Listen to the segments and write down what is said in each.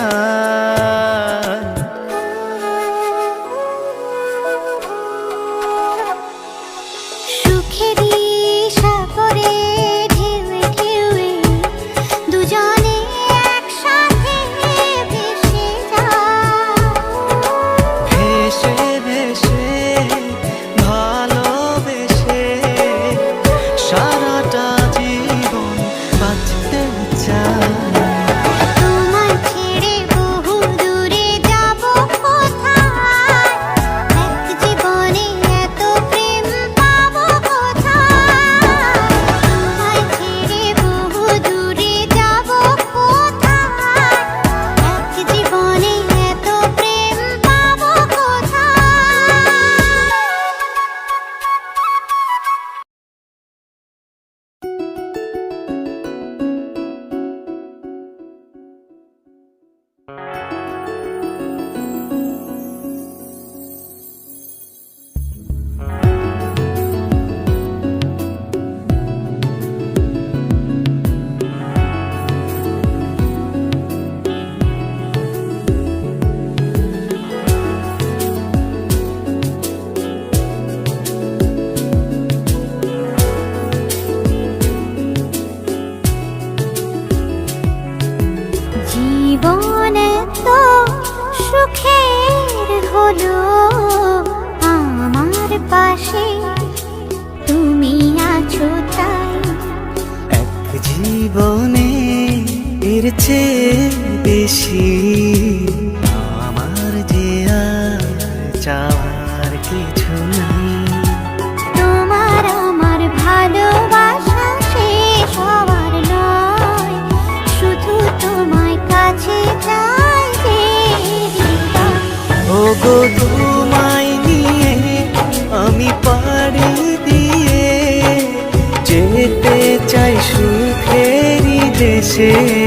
ना আমার যে চাওয়ার কিছু নেই। তোমার আমার ভালোবাসা সে সবার নয়। শুধু তোমায় কাছে ওগো তোমায় নিয়ে আমি পারি দিয়ে যেতে চাই সুখেরি দেশে।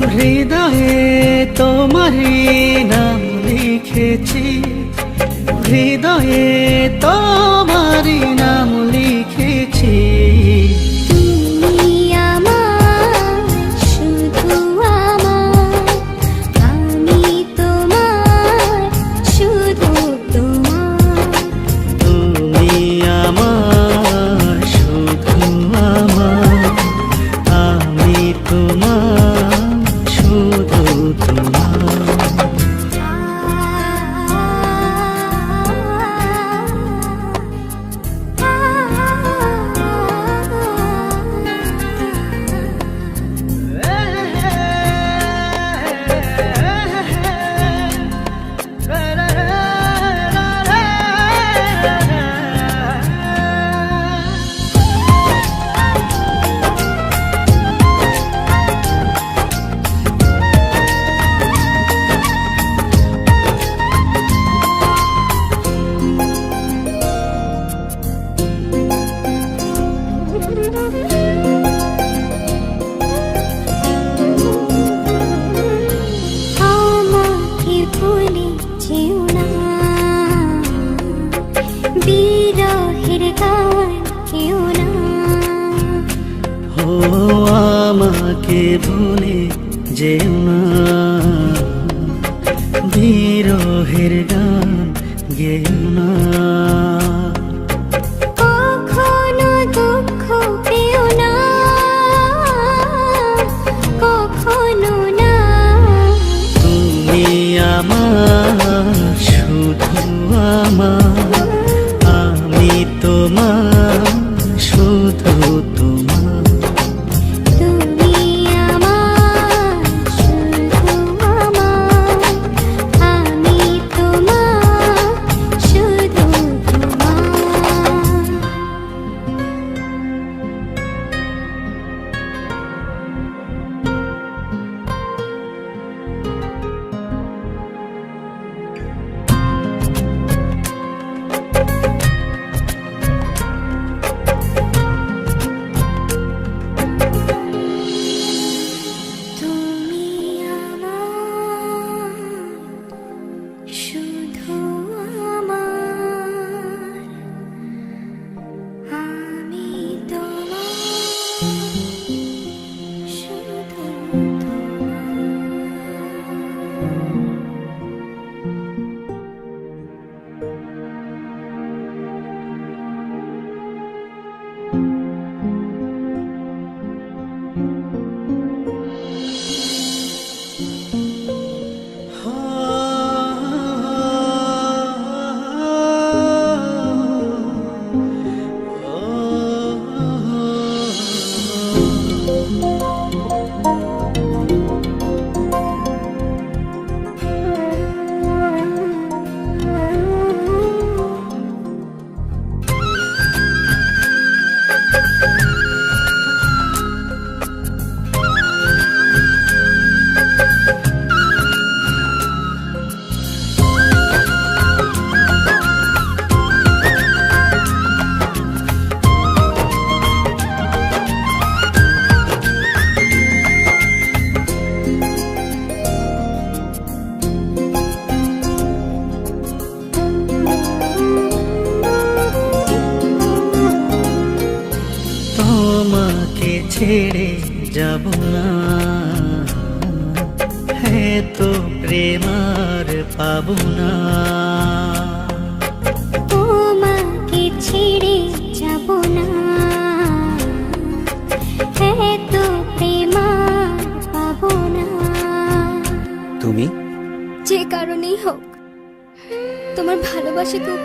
হৃদয়ে তোমারি নাম লিখেছি। হৃদয়ে তোমারি নাম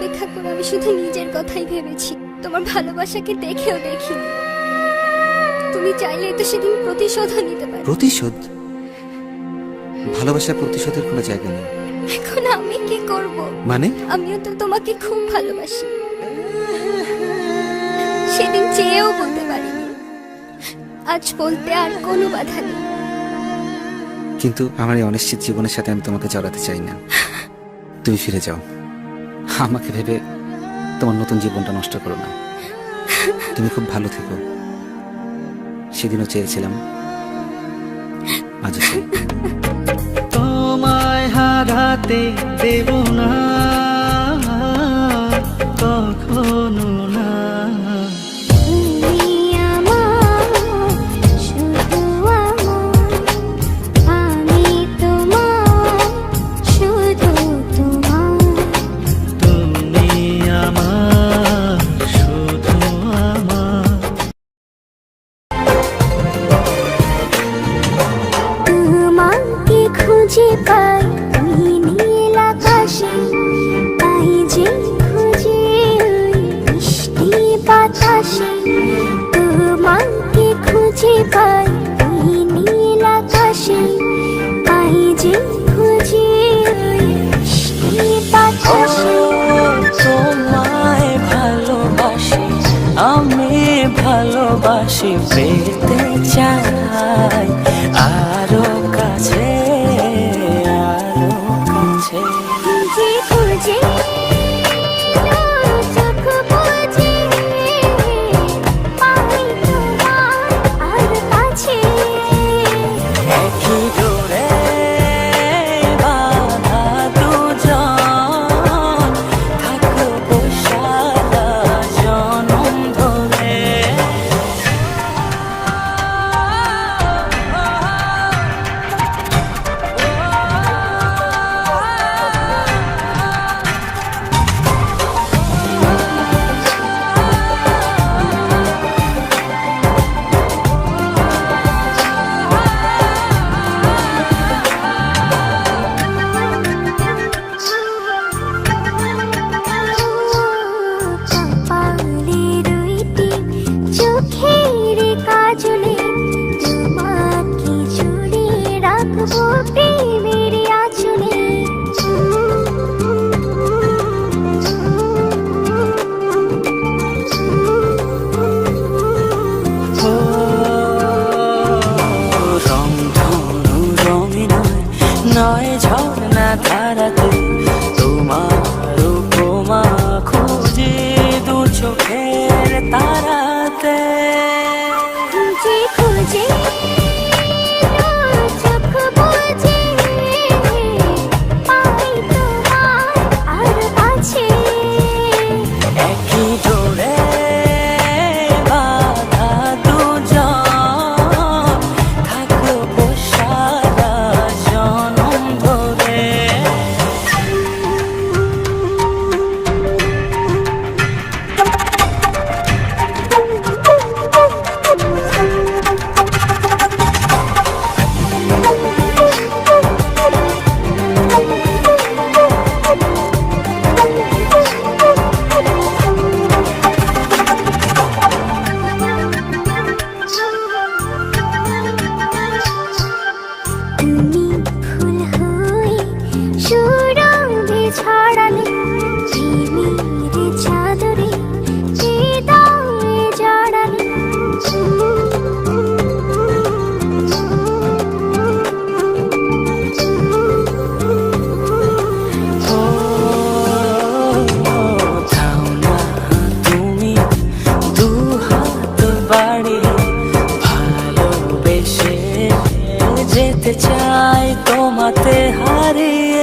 উপেক্ষা করে আমি শুধু নিজের কথাই ভেবেছি। তোমার ভালোবাসাকে দেখেও দেখিনি। তুমি চাইলে তো সেদিন প্রতিশোধও নিতে পারো। প্রতিশোধ? ভালোবাসার প্রতিশোধের কোনো জায়গা নেই। এখন আমি কি করব? মানে? আমিও তো তোমাকে খুব ভালোবাসি। সেদিন চেয়েও বলতে পারিনি। আজ বলতে আর কোনো বাধা নেই। কিন্তু আমার এই অনিশ্চিত জীবনের সাথে আমি তোমাকে জড়াতে চাই না। তুমি ফিরে যাও। আমাকে ভেবে তোমার নতুন জীবনটা নষ্ট করো না। তুমি খুব ভালো থেকো। সেদিনও চেয়েছিলাম আজ তোমায় হারাতে দেব না। যেতে চাই তোমাতে হারিয়ে।